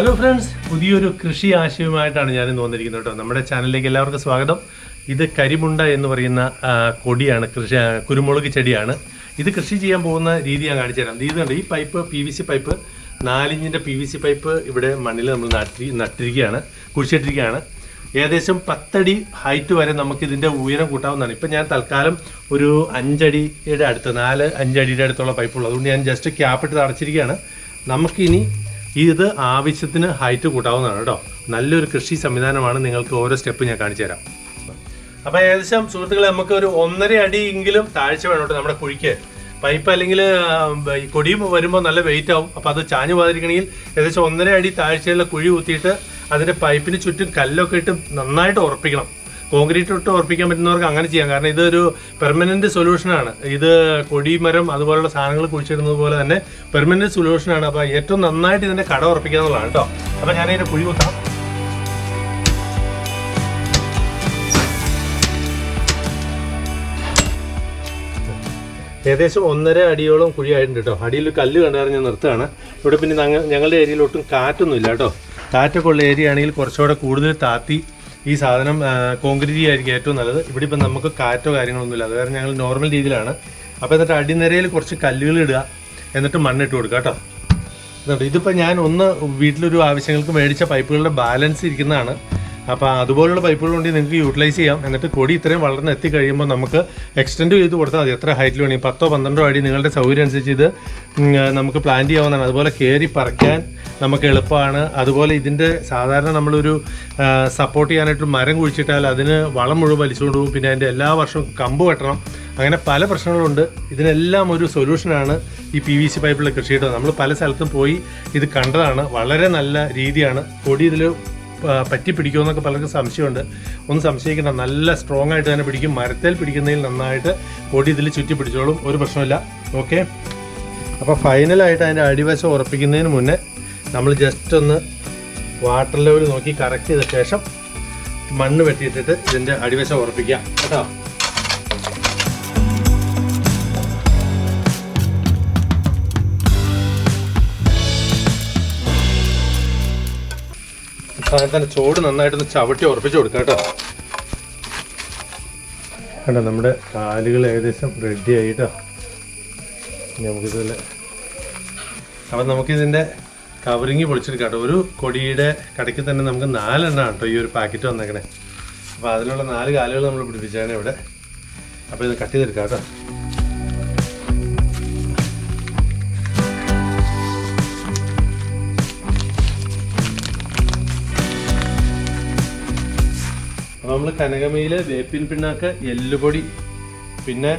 Hello friends പുതിയൊരു കൃഷി ആശയവുമായിട്ടാണ് ഞാൻ ഇന്ന് വന്നിരിക്കുന്നത് കേട്ടോ. നമ്മുടെ ചാനലിലേക്ക് എല്ലാവർക്കും സ്വാഗതം. ഇത് കരിമുണ്ട എന്ന് പറയുന്ന കൊടിയാണ് കൃഷി കുരുമുളക് ചെടിയാണ്. ഇത് കൃഷി ചെയ്യാൻ പോകുന്ന രീതി ഞാൻ കാണിച്ചു തരാം. ഇത് കണ്ടോ ഈ pipe P V C pipe നാലിഞ്ചിന്റെ P V C pipe ഇവിടെ മണ്ണിൽ നമ്മൾ നട്ടി നട്ടിരിക്കുകയാണ് കുഴിച്ചിട്ടിരിക്കുകയാണ്. ഏകദേശം പത്തടി ഹൈറ്റ് വരെ നമുക്ക് ഇതിന്റെ ഉയരം കൂട്ടാവുന്നതാണ്. ഇപ്പം ഞാൻ തൽക്കാലം ഒരു അഞ്ചടിയുടെ അടുത്ത് നാല് അഞ്ചടിയുടെ അടുത്തുള്ള പൈപ്പുള്ളൂ. അതുകൊണ്ട് ഞാൻ ജസ്റ്റ് ക്യാപ്പിട്ട് അടച്ചിരിക്കുകയാണ്. നമുക്കിനി ഇത് ആവശ്യത്തിന് ഹൈറ്റ് കൂട്ടാവുന്നതാണ് കേട്ടോ. നല്ലൊരു കൃഷി സംവിധാനമാണ് നിങ്ങൾക്ക് ഓരോ സ്റ്റെപ്പ് ഞാൻ കാണിച്ചു തരാം. അപ്പോൾ ഏകദേശം സുഹൃത്തുക്കളെ നമുക്ക് ഒരു ഒന്നര അടിയെങ്കിലും താഴ്ച വേണം കേട്ടോ നമ്മുടെ കുഴിക്ക്. പൈപ്പ് അല്ലെങ്കിൽ ഈ കൊടിയും വരുമ്പോൾ നല്ല വെയിറ്റ് ആവും. അപ്പോൾ അത് ചാഞ്ഞു പോകാതിരിക്കണമെങ്കിൽ ഏകദേശം ഒന്നര അടി താഴ്ചയുള്ള കുഴി കുത്തിയിട്ട് അതിന്റെ പൈപ്പിന് ചുറ്റും കല്ലൊക്കെ ഇട്ട് നന്നായിട്ട് ഉറപ്പിക്കണം. കോൺക്രീറ്റ് ഇട്ട് ഉറപ്പിക്കാൻ പറ്റുന്നവർക്ക് അങ്ങനെ ചെയ്യാം. കാരണം ഇതൊരു പെർമനന്റ് സൊല്യൂഷനാണ് ഇത് കൊടിമരം അതുപോലുള്ള സാധനങ്ങൾ കുഴിച്ചിടുന്നത് പോലെ തന്നെ പെർമനന്റ് സൊല്യൂഷനാണ് അപ്പോൾ ഏറ്റവും നന്നായിട്ട് ഇതിന്റെ കട ഉറപ്പിക്കുക എന്നുള്ളതാണ് കേട്ടോ. അപ്പോൾ ഞാനതിന്റെ കുഴി വെക്കാം. ഏകദേശം ഒന്നര അടിയോളം കുഴിയായിട്ടുണ്ട് കേട്ടോ. അടിയിൽ കല്ല് കണ്ടാറ് ഞാൻ നിർത്തുകയാണ്. ഇവിടെ പിന്നെ ഞങ്ങളുടെ ഏരിയയിൽ ഒട്ടും കാറ്റൊന്നും ഇല്ല കേട്ടോ. കാറ്റൊക്കെ ഉള്ള ഏരിയ ആണെങ്കിൽ കുറച്ചുകൂടെ കൂടുതൽ താത്തി ഈ സാധനം കോൺക്രീറ്റ് ആയിരിക്കും ഏറ്റവും നല്ലത്. ഇവിടെ ഇപ്പം നമുക്ക് കാറ്റോ കാര്യങ്ങളൊന്നുമില്ല. അത് കാരണം ഞങ്ങൾ നോർമൽ രീതിയിലാണ്. അപ്പോൾ എന്നിട്ട് അടിനിരയിൽ കുറച്ച് കല്ലുകൾ ഇടുക. എന്നിട്ട് മണ്ണിട്ട് കൊടുക്കുക കേട്ടോ. ഇതിപ്പോൾ ഞാൻ ഒന്ന് വീട്ടിലൊരു ആവശ്യങ്ങൾക്ക് മേടിച്ച പൈപ്പുകളുടെ ബാലൻസ് ഇരിക്കുന്നതാണ്. അപ്പോൾ അതുപോലുള്ള പൈപ്പുകൾ കൊണ്ട് നിങ്ങൾക്ക് യൂട്ടിലൈസ് ചെയ്യാം. എന്നിട്ട് കൊടി ഇത്രയും വളർന്ന് എത്തിക്കഴിയുമ്പോൾ നമുക്ക് എക്സ്റ്റെൻഡ് ചെയ്ത് കൊടുത്താൽ മതി. എത്ര ഹൈറ്റിൽ വേണമെങ്കിൽ പത്തോ പന്ത്രണ്ടോ അടി നിങ്ങളുടെ സൗകര്യം അനുസരിച്ച് ഇത് നമുക്ക് പ്ലാൻ ചെയ്യാവുന്നതാണ്. അതുപോലെ കയറി പറിക്കാൻ നമുക്ക് എളുപ്പമാണ്. അതുപോലെ ഇതിന്റെ സാധാരണ നമ്മളൊരു സപ്പോർട്ട് ചെയ്യാനായിട്ട് മരം കുഴിച്ചിട്ടാൽ അതിന് വളം മുഴുവൻ വലിച്ചുകൊണ്ട് പോകും. പിന്നെ അതിന്റെ എല്ലാ വർഷവും കമ്പ് വെട്ടണം. അങ്ങനെ പല പ്രശ്നങ്ങളുണ്ട്. ഇതിനെല്ലാം ഒരു സൊല്യൂഷനാണ് ഈ പി വി സി പൈപ്പിലെ കൃഷി നമ്മൾ പല സ്ഥലത്തും പോയി ഇത് കണ്ടതാണ്. വളരെ നല്ല രീതിയാണ്. കൊടി ഇതിൽ പറ്റി പിടിക്കുമോ എന്നൊക്കെ പലർക്കും സംശയമുണ്ട്. ഒന്ന് സംശയിക്കേണ്ട നല്ല സ്ട്രോങ് ആയിട്ട് തന്നെ പിടിക്കും. മരത്തേൽ പിടിക്കുന്നതിൽ നന്നായിട്ട് പൊടി ഇതിൽ ചുറ്റി പിടിച്ചോളും. ഒരു പ്രശ്നമില്ല ഓക്കെ അപ്പോൾ ഫൈനലായിട്ട് അതിന്റെ അടിവശം ഉറപ്പിക്കുന്നതിന് മുന്നേ നമ്മൾ ജസ്റ്റ് ഒന്ന് വാട്ടർ ലെവൽ നോക്കി കറക്റ്റ് ചെയ്ത ശേഷം മണ്ണ് വെട്ടിയിട്ടിട്ട് ഇതിന്റെ അടിവശം ഉറപ്പിക്കാം കേട്ടോ? സാധനം തന്നെ ചോട് നന്നായിട്ടൊന്ന് ചവിട്ടി ഉറപ്പിച്ച് കൊടുക്കാം കേട്ടോ. കണ്ടോ നമ്മുടെ കാലുകൾ ഏകദേശം റെഡി ആയിട്ടോ. ഇനി നമുക്കിതുപോലെ അപ്പം നമുക്കിതിന്റെ കവറിങ് പൊളിച്ചെടുക്കാം കേട്ടോ. ഒരു കൊടിയുടെ കടയ്ക്ക് തന്നെ നമുക്ക് നാലെണ്ണം കേട്ടോ ഈ ഒരു പാക്കറ്റ് വന്നേക്കണേ. അപ്പോൾ അതിലുള്ള നാല് കാലുകൾ നമ്മൾ പിടിപ്പിച്ചാണ് ഇവിടെ. അപ്പോൾ ഇത് കട്ട് ചെയ്തെടുക്കാം കേട്ടോ. നമ്മൾ കനകമയിൽ വേപ്പിൻ പിണ്ണാക്ക് എല്ലുപൊടി പിന്നെ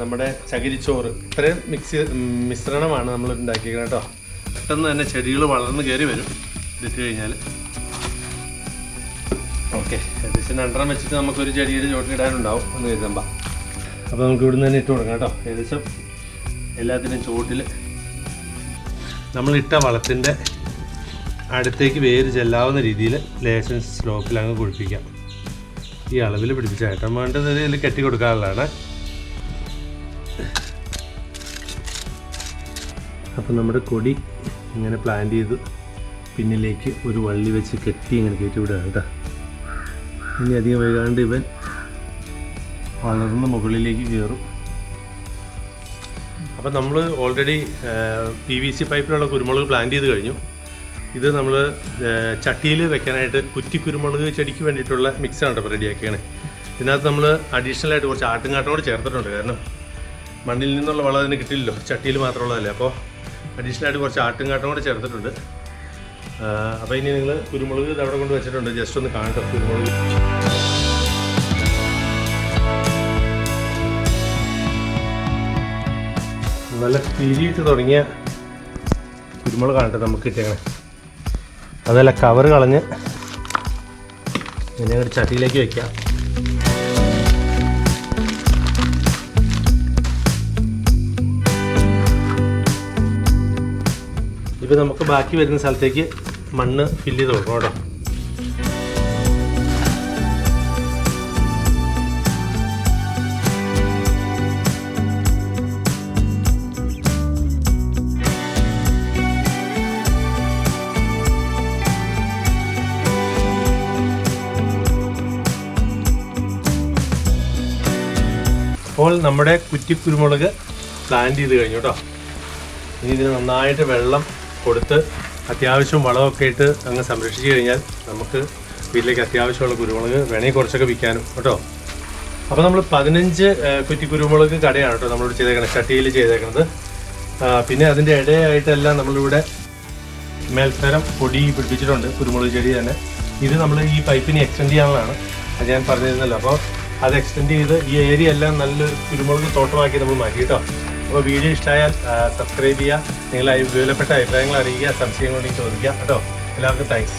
നമ്മുടെ ചകിരിച്ചോറ്. ഇത്രയും മിക്സ് മിശ്രണമാണ് നമ്മൾ ഉണ്ടാക്കിയിരിക്കുന്നത് കേട്ടോ പെട്ടെന്ന് തന്നെ ചെടികൾ വളർന്ന് കയറി വരും. ഇതിട്ട് കഴിഞ്ഞാൽ ഓക്കെ. ഏകദേശം രണ്ടെണ്ണം വെച്ചിട്ട് നമുക്കൊരു ചെടിയുടെ ചോട്ടിലിടാനുണ്ടാവും എന്ന് കരുതുമ്പോൾ അപ്പോൾ നമുക്ക് ഇവിടുന്ന് തന്നെ ഇട്ട് കൊടുക്കാം കേട്ടോ. ഏകദേശം എല്ലാത്തിനും ചോട്ടിൽ നമ്മളിട്ട വളത്തിന്റെ അടുത്തേക്ക് വേര് ചെല്ലാവുന്ന രീതിയിൽ ലേശം സ്ലോപ്പിൽ അങ്ങ് കുഴിപ്പിക്കാം ഈ അളവിൽ പിടിപ്പിച്ച വേണ്ടത് ഇതിൽ കെട്ടി കൊടുക്കാനുള്ളതാണ് അപ്പം നമ്മുടെ കൊടി ഇങ്ങനെ പ്ലാൻ ചെയ്ത് പിന്നിലേക്ക് ഒരു വള്ളി വെച്ച് കെട്ടി ഇങ്ങനെ കയറ്റി വിടുക കേട്ടോ. ഇനി അധികം വൈകാണ്ട് ഇവൻ വളർന്ന് മുകളിലേക്ക് കയറും. അപ്പം നമ്മൾ ഓൾറെഡി പി വി സി പൈപ്പിലുള്ള കുരുമുളക് പ്ലാൻ ചെയ്ത് കഴിഞ്ഞു. ഇത് നമ്മൾ ചട്ടിയിൽ വെക്കാനായിട്ട് കുറ്റി കുരുമുളക് ചെടിക്ക് വേണ്ടിയിട്ടുള്ള മിക്സാണ് കേട്ടോ റെഡിയാക്കിയാണ് ഇതിനകത്ത് നമ്മൾ അഡീഷണൽ ആയിട്ട് കുറച്ച് ആട്ടുംകാട്ടം കൂടെ ചേർത്തിട്ടുണ്ട്. കാരണം മണ്ണിൽ നിന്നുള്ള വളം അതിന് കിട്ടില്ലല്ലോ. ചട്ടിയിൽ മാത്രമുള്ളതല്ലേ. അപ്പോൾ അഡീഷണൽ ആയിട്ട് കുറച്ച് ആട്ടുംകാട്ടം കൂടെ ചേർത്തിട്ടുണ്ട്. അപ്പോൾ ഇനി നിങ്ങൾ കുരുമുളക് ഇത് അവിടെ കൊണ്ട് വെച്ചിട്ടുണ്ട്. ജസ്റ്റ് ഒന്ന് കാണട്ടെ കുരുമുളക്. നല്ല തിരിയിട്ട് തുടങ്ങിയ കുരുമുളക് കാണട്ടെ നമുക്ക് കിട്ടിയങ്ങനെ അതല്ല കവർ കളഞ്ഞ് ഇങ്ങനെ ഒരു ചട്ടിയിലേക്ക് വെക്കാം. ഇപ്പം നമുക്ക് ബാക്കി വരുന്ന സ്ഥലത്തേക്ക് മണ്ണ് ഫില്ല് ചെയ്ത് കൊടുക്കണം കേട്ടോ. അപ്പോൾ നമ്മുടെ കുറ്റി കുരുമുളക് പ്ലാന്റ് ചെയ്ത് കഴിഞ്ഞു കേട്ടോ ഇനി ഇതിന് നന്നായിട്ട് വെള്ളം കൊടുത്ത് അത്യാവശ്യം വളമൊക്കെ ഇട്ട് അങ്ങ് സംരക്ഷിച്ച് കഴിഞ്ഞാൽ നമുക്ക് വീട്ടിലേക്ക് അത്യാവശ്യമുള്ള കുരുമുളക് വേണമെങ്കിൽ കുറച്ചൊക്കെ വിൽക്കാനും കേട്ടോ. അപ്പോൾ നമ്മൾ പതിനഞ്ച് കുറ്റി കുരുമുളക് കടയാണ് കേട്ടോ നമ്മളിവിടെ ചെയ്തേക്കുന്നത് ചട്ടിയിൽ ചെയ്തേക്കുന്നത് പിന്നെ അതിന്റെ ഇടയായിട്ടെല്ലാം നമ്മളിവിടെ മേൽത്തരം പൊടി പിടിപ്പിച്ചിട്ടുണ്ട് കുരുമുളക് ചെടി തന്നെ. ഇത് നമ്മൾ ഈ പൈപ്പിന് എക്സ്റ്റെൻഡ് ചെയ്യാനുള്ളതാണ്. അത് ഞാൻ പറഞ്ഞിരുന്നല്ലോ. അപ്പോൾ അത് എക്സ്റ്റെൻഡ് ചെയ്ത് ഈ ഏരിയ എല്ലാം നല്ലൊരു കുരുമുളക് തോട്ടമാക്കി നമ്മൾ മാറ്റി കേട്ടോ. അപ്പോൾ വീഡിയോ ഇഷ്ടമായാൽ സബ്സ്ക്രൈബ് ചെയ്യുക. നിങ്ങളെ വിലപ്പെട്ട അഭിപ്രായങ്ങൾ അറിയിക്കുക സംശയങ്ങളുണ്ടെങ്കിൽ ചോദിക്കുക. കേട്ടോ. എല്ലാവർക്കും താങ്ക്സ്